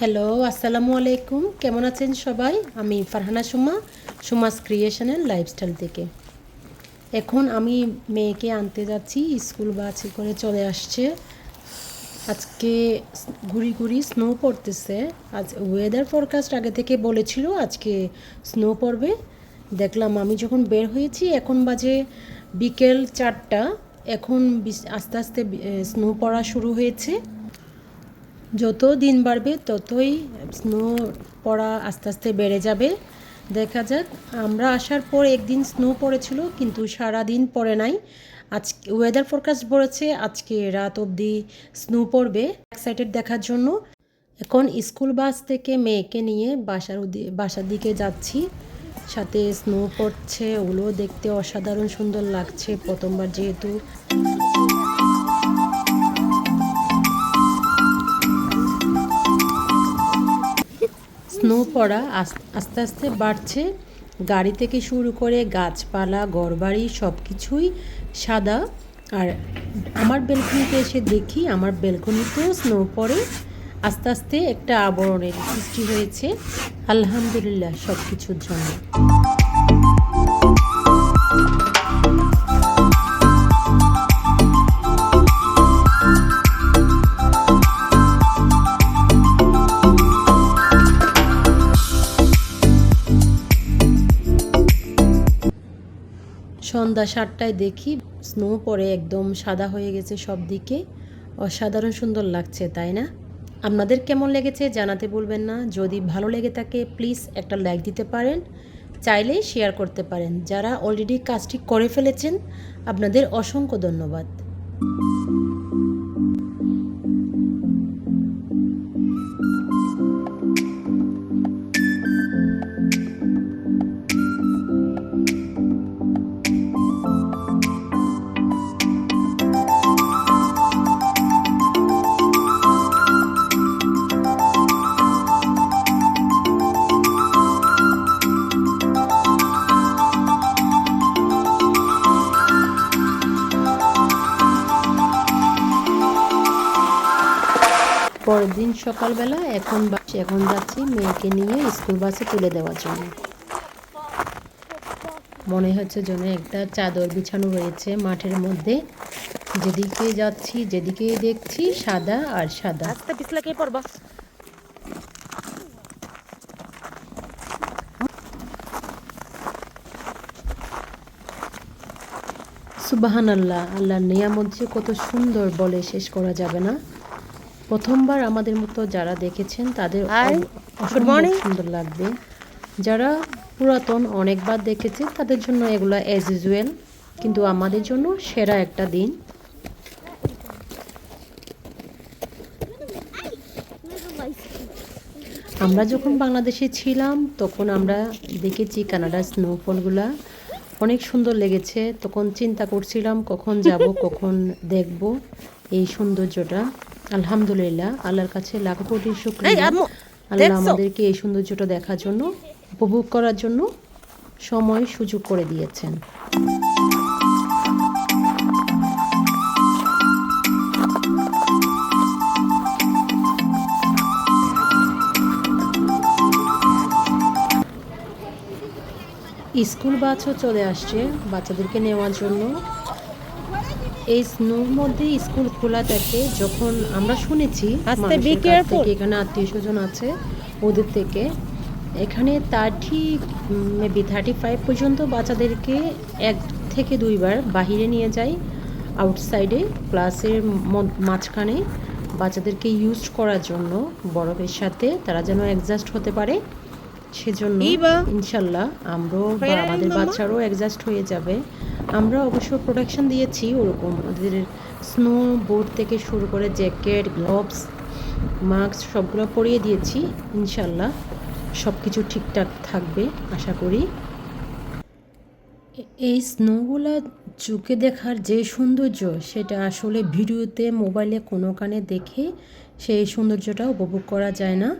Hello আসসালামু আলাইকুম। কেমন আছেন সবাই? আমি ফারহানা সুমা, সুমাস ক্রিয়েশনের লাইফস্টাইল থেকে। এখন আমি মেয়েকে আনতে যাচ্ছি, স্কুল বাসে করে চলে আসছে। আজকে ঘুরি ঘুরি স্নো পড়তেছে। আজ ওয়েদার ফরকাস্ট আগে থেকে বলেছিল আজকে স্নো পড়বে। দেখলাম আমি যখন বের হয়েছি, এখন বাজে বিকেল চারটা। এখন আস্তে আস্তে স্নো পড়া শুরু হয়েছে। যত দিন বাড়বে ততই স্নো পড়া আস্তে আস্তে বেড়ে যাবে। দেখা যাক, আমরা আসার পর একদিন স্নো পড়েছিল, কিন্তু সারা দিন পড়ে নাই। আজকে ওয়েদার ফোরকাস্ট বলেছে আজকে রাত অবধি স্নো পড়বে এক্সাইটেড দেখার জন্য। এখন স্কুল বাস থেকে মেয়েকে নিয়ে বাসার বাসার দিকে যাচ্ছি। সাথে স্নো পড়ছে ওগুলো দেখতে অসাধারণ সুন্দর লাগছে প্রথমবার যেহেতু। স্নো পড়া আস্তে আস্তে বাড়ছে। গাড়ি থেকে শুরু করে গাছপালা, ঘরবাড়ি সব কিছুই সাদা। আর আমার বেলকনিতে এসে দেখি আমার বেলকনিতেও স্নো পড়ে। আস্তে আস্তে একটা আবরণের সৃষ্টি হয়েছে। আলহামদুলিল্লাহ সব কিছুর জন্য। সন্ধ্যা সাতটায় দেখি স্নো পরে একদম সাদা হয়ে গেছে সব দিকে। অসাধারণ সুন্দর লাগছে, তাই না? আপনাদের কেমন লেগেছে জানাতে বলবেন না। যদি ভালো লেগে থাকে প্লিজ একটা লাইক দিতে পারেন। চাইলে শেয়ার করতে পারেন। যারা অলরেডি কাজটি করে ফেলেছেন, আপনাদের অসংখ্য ধন্যবাদ। দিন সকালবেলা এখন বাস এখন যাচ্ছি মেয়েকে নিয়ে স্কুল বাসে তুলে দেওয়ার জন্য। মনে হচ্ছে যেন একটা চাদর বিছানো রয়েছে মাঠের মধ্যে। যেদিকে যাচ্ছি যেদিকে দেখছি সাদা আর সাদা। পড়বা? সুবাহান আল্লাহ আল্লাহর নিয়ামত যে কত সুন্দর বলে শেষ করা যাবে না। প্রথমবার আমাদের মতো যারা দেখেছেন তাদের অসম্ভব সুন্দর লাগবে। যারা পুরাতন অনেকবার দেখেছে তাদের জন্য এগুলো অ্যাজ ইউজুয়াল কিন্তু আমাদের জন্য সেরা একটা দিন। আমরা যখন বাংলাদেশে ছিলাম তখন আমরা দেখেছি কানাডার স্নোফলগুলা অনেক সুন্দর লেগেছে। তখন চিন্তা করছিলাম কখন যাব কখন দেখব এই সৌন্দর্যটা। আলহামদুলিল্লাহ আল্লাহর কাছে লাখ কোটি শুক্রিয়া। আল্লাহ আমাদেরকে এই সৌন্দর্যটা দেখার জন্য উপভোগ করার জন্য সময় সুযোগ করে দিয়েছেন। স্কুল বাসও চলে আসছে বাচ্চাদেরকে নেওয়ার জন্য। এই স্নোর মধ্যে স্কুল খোলা থাকে যখন আমরা শুনেছি. থেকে এখানে আত্মীয় স্বজন আছে ওদের থেকে এখানে থার্টি মেবি থার্টি ফাইভ পর্যন্ত বাচ্চাদেরকে এক থেকে দুইবার বাহিরে নিয়ে যায় আউটসাইডে ক্লাসের মাঝখানে বাচ্চাদেরকে ইউজ করার জন্য বরফের সাথে তারা যেন অ্যাডজাস্ট হতে পারে সেজন্য। ইনশাল্লাহ আমরাও বা আমাদের? বাচ্চারও অ্যাডজাস্ট হয়ে যাবে আমরা অবশ্য প্রোটেকশন দিয়েছি ওরকম। ওদের স্নো বোর্ড থেকে শুরু করে জ্যাকেট গ্লোভস মাস্ক সবগুলো পরিয়ে দিয়েছি, ইনশাল্লাহ সব কিছু ঠিকঠাক থাকবে, আশা করি। এই স্নোগুলা চোখে দেখার যে সৌন্দর্য, সেটা আসলে ভিডিওতে মোবাইলে কোনো কানে দেখে সেই সৌন্দর্যটা উপভোগ করা যায় না।